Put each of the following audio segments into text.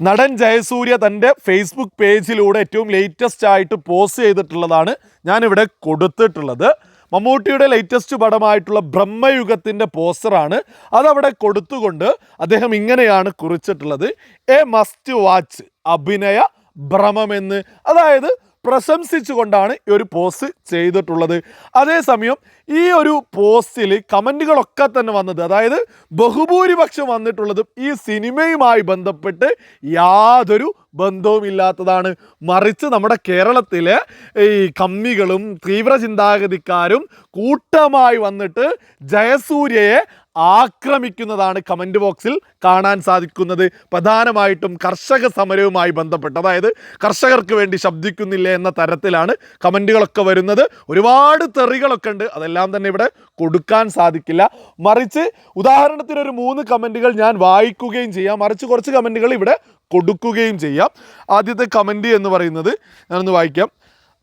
നടൻ ജയസൂര്യ തന്റെ ഫേസ്ബുക്ക് പേജിലൂടെ ഏറ്റവും ലേറ്റസ്റ്റ് ആയിട്ട് പോസ്റ്റ് ചെയ്തിട്ടുള്ളതാണ് ഞാനിവിടെ കൊടുത്തിട്ടുള്ളത്. മമ്മൂട്ടിയുടെ ലേറ്റസ്റ്റ് പടമായിട്ടുള്ള ബ്രഹ്മയുഗത്തിന്റെ പോസ്റ്ററാണ് അതവിടെ കൊടുത്തുകൊണ്ട് അദ്ദേഹം ഇങ്ങനെയാണ് കുറിച്ചിട്ടുള്ളത്. എ മസ്റ്റ് വാച്ച് അഭിനയ ഭ്രമമെന്ന്. അതായത് പ്രശംസിച്ചുകൊണ്ടാണ് ഈ ഒരു പോസ്റ്റ് ചെയ്തിട്ടുള്ളത്. അതേസമയം ഈ ഒരു പോസ്റ്റിൽ കമന്റുകളൊക്കെ തന്നെ വന്നത് അതായത് ബഹുഭൂരിപക്ഷം വന്നിട്ടുള്ളതും ഈ സിനിമയുമായി ബന്ധപ്പെട്ട് യാതൊരു ബന്ധവുമില്ലാത്തതാണ് മറിച്ച് നമ്മുടെ കേരളത്തിലെ ഈ കമ്മികളും തീവ്ര ചിന്താഗതിക്കാരും കൂട്ടമായി വന്നിട്ട് ജയസൂര്യയെ ആക്രമിക്കുന്നതാണ് കമന്റ് ബോക്സിൽ കാണാൻ സാധിക്കുന്നത്. പ്രധാനമായിട്ടും കർഷക സമരവുമായി ബന്ധപ്പെട്ട് അതായത് കർഷകർക്ക് വേണ്ടി ശബ്ദിക്കുന്നില്ല എന്ന തരത്തിലാണ് കമന്റുകളൊക്കെ വരുന്നത്. ഒരുപാട് തെറികളൊക്കെ ഉണ്ട്. അതെല്ലാം തന്നെ ഇവിടെ കൊടുക്കാൻ സാധിക്കില്ല. മറിച്ച് ഉദാഹരണത്തിന് ഒരു മൂന്ന് കമന്റുകൾ ഞാൻ വായിക്കുകയും ചെയ്യാം. മറിച്ച് കുറച്ച് കമന്റുകൾ ഇവിടെ കൊടുക്കുകയും ചെയ്യാം. ആദ്യത്തെ കമന്റ് എന്ന് പറയുന്നത് ഞാനൊന്ന് വായിക്കാം.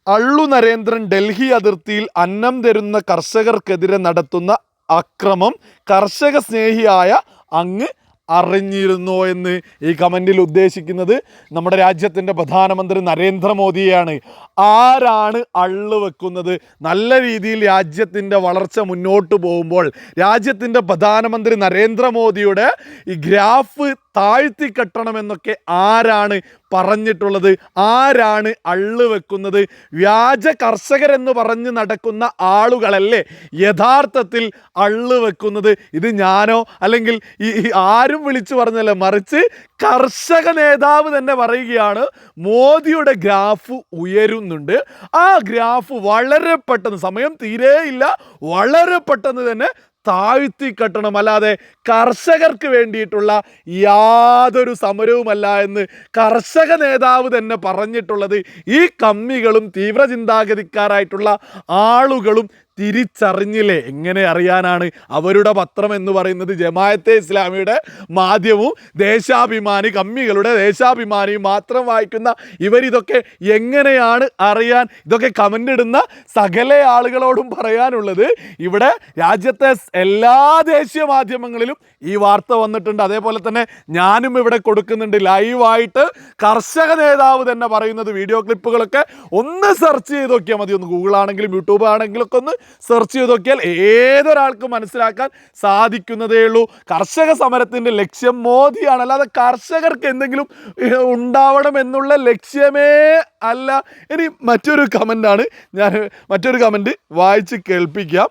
അള്ളു നരേന്ദ്രൻ ഡൽഹി അതിർത്തിയിൽ അന്നം തരുന്ന കർഷകർക്കെതിരെ നടത്തുന്ന അക്രമം കർഷക സ്നേഹിയായ അങ്ങ് അറിഞ്ഞിരുന്നോ എന്ന് ഈ കമന്റിൽ ഉദ്ദേശിക്കുന്നത് നമ്മുടെ രാജ്യത്തിന്റെ പ്രധാനമന്ത്രി നരേന്ദ്രമോദിയെയാണ്. ആരാണ് അള്ളു വെക്കുന്നത്? നല്ല രീതിയിൽ രാജ്യത്തിന്റെ വളർച്ച മുന്നോട്ട് പോകുമ്പോൾ രാജ്യത്തിന്റെ പ്രധാനമന്ത്രി നരേന്ദ്രമോദിയുടെ ഈ ഗ്രാഫ് താഴ്ത്തി കെട്ടണമെന്നൊക്കെ ആരാണ് പറഞ്ഞിട്ടുള്ളത്? ആരാണ് അള്ളു വെക്കുന്നത്? വ്യാജ കർഷകരെന്ന് പറഞ്ഞ് നടക്കുന്ന ആളുകളല്ലേ യഥാർത്ഥത്തിൽ അള്ളു വെക്കുന്നത്? ഇത് ഞാനോ? അല്ലെങ്കിൽ ഈ ആരും വിളിച്ചു പറഞ്ഞല്ല മറിച്ച് കർഷക നേതാവ് തന്നെ പറയുകയാണ് മോദിയുടെ ഗ്രാഫ് ഉയരുന്നുണ്ട്. ആ ഗ്രാഫ് വളരെ പെട്ടെന്ന് സമയം തീരെയില്ല വളരെ പെട്ടെന്ന് തന്നെ താഴ്ത്തി കെട്ടണം അല്ലാതെ കർഷകർക്ക് വേണ്ടിയിട്ടുള്ള യാതൊരു സമരവുമല്ല എന്ന് കർഷക നേതാവ് തന്നെ പറഞ്ഞിട്ടുള്ളത് ഈ കമ്മികളും തീവ്ര ചിന്താഗതിക്കാരായിട്ടുള്ള ആളുകളും തിരിച്ചറിഞ്ഞില്ലേ? എങ്ങനെ അറിയാനാണ് അവരുടെ പത്രം എന്ന് പറയുന്നത്? ജമായത്തെ ഇസ്ലാമിയുടെ മാധ്യമവും ദേശാഭിമാനി കമ്മികളുടെ ദേശാഭിമാനിയും മാത്രം വായിക്കുന്ന ഇവരിതൊക്കെ എങ്ങനെയാണ് അറിയാൻ ഇതൊക്കെ കമന്റ് ഇടുന്ന സകല ആളുകളോടും പറയാനുള്ളത് ഇവിടെ രാജ്യത്തെ എല്ലാ ദേശീയ മാധ്യമങ്ങളിലും ഈ വാർത്ത വന്നിട്ടുണ്ട്. അതേപോലെ തന്നെ ഞാനും ഇവിടെ കൊടുക്കുന്നുണ്ട്. ലൈവായിട്ട് കർഷക നേതാവ് തന്നെ പറയുന്നത്. വീഡിയോ ക്ലിപ്പുകളൊക്കെ ഒന്ന് സെർച്ച് ചെയ്ത് നോക്കിയാൽ മതി. ഒന്ന് ഗൂഗിൾ ആണെങ്കിലും യൂട്യൂബ് ആണെങ്കിലും ഒക്കെ ഒന്ന് സെർച്ച് ചെയ്ത് നോക്കിയാൽ ഏതൊരാൾക്കും മനസ്സിലാക്കാൻ സാധിക്കുന്നതേ ഉള്ളൂ കർഷക സമരത്തിന്റെ ലക്ഷ്യം മോദിയാണ്. അല്ലാതെ കർഷകർക്ക് എന്തെങ്കിലും ഉണ്ടാവണം എന്നുള്ള ലക്ഷ്യമേ അല്ല. ഇനി മറ്റൊരു കമന്റാണ് ഞാൻ മറ്റൊരു കമന്റ് വായിച്ച് കേൾപ്പിക്കാം.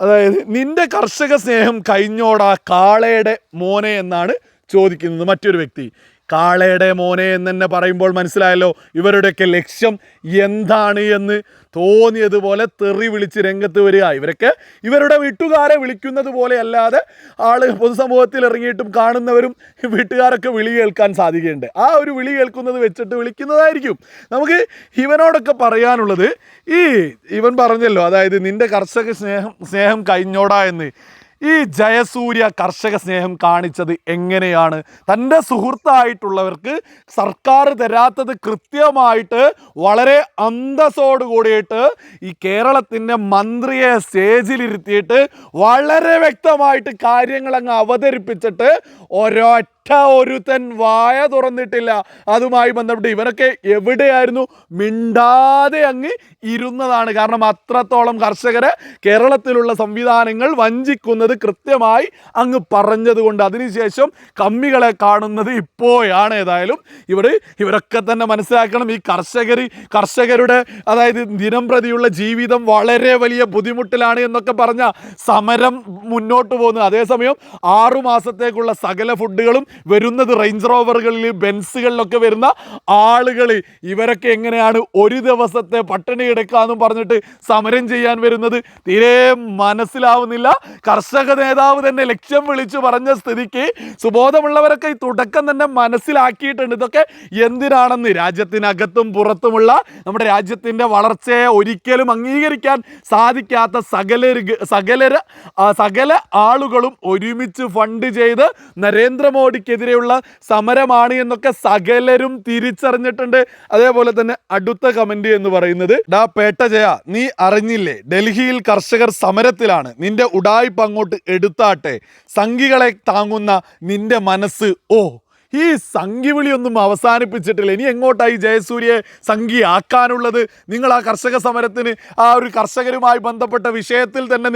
അതായത് നിന്റെ കർഷക സ്നേഹം കഴിഞ്ഞോടാ കാളയുടെ മോനെ എന്നാണ് ചോദിക്കുന്നത് മറ്റൊരു വ്യക്തി. കാളയുടെ മോനെ എന്ന് തന്നെ പറയുമ്പോൾ മനസ്സിലായല്ലോ ഇവരുടെയൊക്കെ ലക്ഷ്യം എന്താണ് എന്ന് തോന്നിയതുപോലെ തെറി വിളിച്ച് രംഗത്ത് വരിക. ഇവരൊക്കെ ഇവരുടെ വീട്ടുകാരെ വിളിക്കുന്നത് പോലെ അല്ലാതെ ആൾ പൊതുസമൂഹത്തിൽ ഇറങ്ങിയിട്ടും കാണുന്നവരും വീട്ടുകാരൊക്കെ വിളി കേൾക്കാൻ സാധിക്കുന്നുണ്ട്. ആ ഒരു വിളി കേൾക്കുന്നത് വെച്ചിട്ട് വിളിക്കുന്നതായിരിക്കും. നമുക്ക് ഇവനോടൊക്കെ പറയാനുള്ളത് ഈ ഇവൻ പറഞ്ഞല്ലോ അതായത് നിന്റെ കർഷക സ്നേഹം സ്നേഹം കഴിഞ്ഞോടാ എന്ന്. ഈ ജയസൂര്യ കർഷക സ്നേഹം കാണിച്ചത് എങ്ങനെയാണ്? തന്റെ സുഹൃത്തായിട്ടുള്ളവർക്ക് സർക്കാർ തരാത്തത് കൃത്യമായിട്ട് വളരെ അന്തസ്സോട് കൂടിയിട്ട് ഈ കേരളത്തിന്റെ മന്ത്രിയെ സ്റ്റേജിലിരുത്തിയിട്ട് വളരെ വ്യക്തമായിട്ട് കാര്യങ്ങളങ്ങ് അവതരിപ്പിച്ചിട്ട് ഒരൊറ്റ ഒരുത്തൻ വായ തുറന്നിട്ടില്ല. അതുമായി ബന്ധപ്പെട്ട് ഇവരൊക്കെ എവിടെയായിരുന്നു? മിണ്ടാതെ അങ്ങ് ഇരുന്നതാണ്. കാരണം അത്രത്തോളം കർഷകരെ കേരളത്തിലുള്ള സംവിധാനങ്ങൾ വഞ്ചിക്കുന്നത് കൃത്യമായി അങ്ങ് പറഞ്ഞതുകൊണ്ട് അതിനുശേഷം കമ്മികളെ കാണുന്നത് ഇപ്പോഴാണ് ഏതായാലും ഇവർ ഇവരൊക്കെ തന്നെ മനസ്സിലാക്കണം. ഈ കർഷകർ കർഷകരുടെ അതായത് ദിനം പ്രതിയുള്ള ജീവിതം വളരെ വലിയ ബുദ്ധിമുട്ടിലാണ് എന്നൊക്കെ പറഞ്ഞ സമരം മുന്നോട്ട് പോകുന്നത്. അതേസമയം ആറുമാസത്തേക്കുള്ള സകല ഫുഡുകളും വരുന്നത് റേഞ്ച് റോവറുകളിൽ ബെൻസുകളിലൊക്കെ വരുന്ന ആളുകൾ. ഇവരൊക്കെ എങ്ങനെയാണ് ഒരു ദിവസത്തെ പട്ടിണി കിടക്കാന്നും പറഞ്ഞിട്ട് സമരം ചെയ്യാൻ വരുന്നത്? തീരെ മനസ്സിലാവുന്നില്ല. കർഷക നേതാവ് തന്നെ ലക്ഷ്യം വിളിച്ചു പറഞ്ഞ സ്ഥിതിക്ക് സുബോധമുള്ളവരൊക്കെ ഈ തുടക്കം തന്നെ മനസ്സിലാക്കിയിട്ടുണ്ട്. ഇതൊക്കെ എന്തിനാണെന്ന് രാജ്യത്തിനകത്തും പുറത്തുമുള്ള നമ്മുടെ രാജ്യത്തിന്റെ വളർച്ചയെ ഒരിക്കലും അംഗീകരിക്കാൻ സാധിക്കാത്ത സകല സകല സകല ആളുകളും ഒരുമിച്ച് ഫണ്ട് ചെയ്ത് നരേന്ദ്രമോദിക്കെതിരെയുള്ള സമരമാണ് എന്നൊക്കെ സകലരും തിരിച്ചറിഞ്ഞിട്ടുണ്ട്. അതേപോലെ തന്നെ അടുത്ത കമന്റ് എന്ന് പറയുന്നത് ഡാ പേട്ട ജയ നീ അറിഞ്ഞില്ലേ ഡൽഹിയിൽ കർഷകർ സമരത്തിലാണ്. നിന്റെ ഉടായ്പ അങ്ങോട്ട് എടുത്താട്ടെ. സംഘികളെ താങ്ങുന്ന നിന്റെ മനസ്സ് ഓ ഈ സംഘിവിളിയൊന്നും അവസാനിപ്പിച്ചിട്ടില്ല. ഇനി എങ്ങോട്ടായി ജയസൂര്യയെ സംഘിയാക്കാനുള്ളത് നിങ്ങൾ ആ കർഷക സമരത്തിന് ആ ഒരു കർഷകരുമായി ബന്ധപ്പെട്ട വിഷയത്തിൽ തന്നെ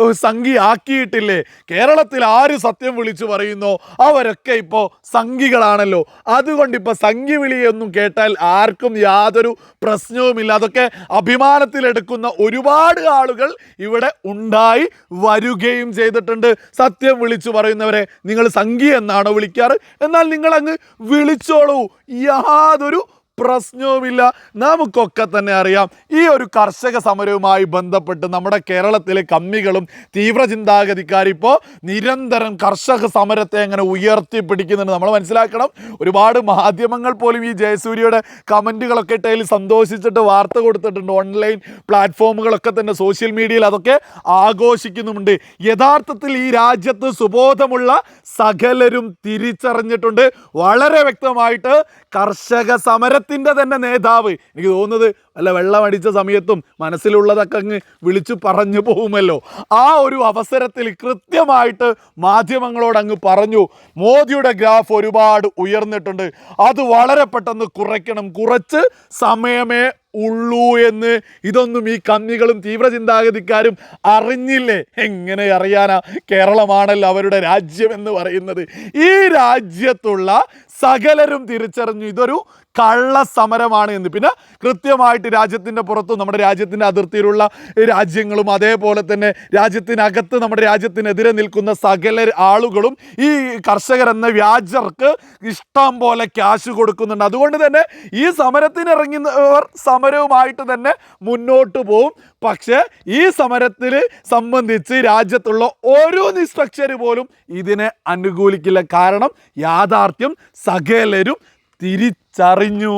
ഏഹ്, സംഘിയാക്കിയിട്ടില്ലേ കേരളത്തിൽ ആര് സത്യം വിളിച്ചു പറയുന്നോ? അവരൊക്കെ ഇപ്പോൾ സംഘികളാണല്ലോ. അതുകൊണ്ട് ഇപ്പോൾ സംഘി വിളിയൊന്നും കേട്ടാൽ ആർക്കും യാതൊരു പ്രശ്നവുമില്ല. അതൊക്കെ അഭിമാനത്തിലെടുക്കുന്ന ഒരുപാട് ആളുകൾ ഇവിടെ ഉണ്ടായി വരികയും ചെയ്തിട്ടുണ്ട്. സത്യം വിളിച്ചു പറയുന്നവരെ നിങ്ങൾ സംഘി എന്നാണോ വിളിക്കാറ്? എന്നാൽ നിങ്ങൾ അങ്ങ് വിളിച്ചോളൂ. യാതൊരു പ്രശ്നവുമില്ല. നമുക്കൊക്കെ തന്നെ അറിയാം. ഈ ഒരു കർഷക സമരവുമായി ബന്ധപ്പെട്ട് നമ്മുടെ കേരളത്തിലെ കമ്മികളും തീവ്ര ചിന്താഗതിക്കാരിപ്പോൾ നിരന്തരം കർഷക സമരത്തെ അങ്ങനെ ഉയർത്തിപ്പിടിക്കുന്നുണ്ട് നമ്മൾ മനസ്സിലാക്കണം. ഒരുപാട് മാധ്യമങ്ങൾ പോലും ഈ ജയസൂര്യയുടെ കമന്റുകളൊക്കെ ഇട്ടതിൽ സന്തോഷിച്ചിട്ട് വാർത്ത കൊടുത്തിട്ടുണ്ട്. ഓൺലൈൻ പ്ലാറ്റ്ഫോമുകളൊക്കെ തന്നെ സോഷ്യൽ മീഡിയയിൽ അതൊക്കെ ആഘോഷിക്കുന്നുമുണ്ട്. യഥാർത്ഥത്തിൽ ഈ രാജ്യത്ത് സുബോധമുള്ള സകലരും തിരിച്ചറിഞ്ഞിട്ടുണ്ട്. വളരെ വ്യക്തമായിട്ട് കർഷക സമരത്തിന്റെ തന്നെ നേതാവ്. എനിക്ക് തോന്നുന്നത് അല്ല വെള്ളമടിച്ച സമയത്തും മനസ്സിലുള്ളതൊക്കെ അങ്ങ് വിളിച്ചു പറഞ്ഞു പോകുമല്ലോ. ആ ഒരു അവസരത്തിൽ കൃത്യമായിട്ട് മാധ്യമങ്ങളോട് അങ്ങ് പറഞ്ഞു. മോദിയുടെ ഗ്രാഫ് ഒരുപാട് ഉയർന്നിട്ടുണ്ട്. അത് വളരെ പെട്ടെന്ന് കുറയ്ക്കണം. കുറച്ച് സമയമേ ഉള്ളൂ എന്ന് ഇതൊന്നും ഈ കന്നികളും തീവ്ര ചിന്താഗതിക്കാരും അറിഞ്ഞില്ലേ? എങ്ങനെ അറിയാനാ? കേരളമാണല്ലോ അവരുടെ രാജ്യം എന്ന് പറയുന്നത്. ഈ രാജ്യത്തുള്ള സകലരും തിരിച്ചറിഞ്ഞു. ഇതൊരു കള്ള സമരമാണ് എന്ന്. പിന്നെ കൃത്യമായിട്ട് രാജ്യത്തിന്റെ പുറത്തും നമ്മുടെ രാജ്യത്തിന്റെ അതിർത്തിയിലുള്ള രാജ്യങ്ങളും അതേപോലെ തന്നെ രാജ്യത്തിനകത്ത് നമ്മുടെ രാജ്യത്തിനെതിരെ നിൽക്കുന്ന സകല ആളുകളും ഈ കർഷകർ എന്ന വ്യാജർക്ക് ഇഷ്ടം പോലെ ക്യാഷ് കൊടുക്കുന്നുണ്ട്. അതുകൊണ്ട് തന്നെ ഈ സമരത്തിന് ഇറങ്ങുന്നവർ സമരവുമായിട്ട് തന്നെ മുന്നോട്ട് പോവും. പക്ഷേ ഈ സമരത്തിൽ സംബന്ധിച്ച് രാജ്യത്തുള്ള ഓരോ നിഷ്പക്ഷര് പോലും ഇതിനെ അനുകൂലിക്കില്ല. കാരണം യാഥാർത്ഥ്യം സകലരും തിരിച്ചറിഞ്ഞു.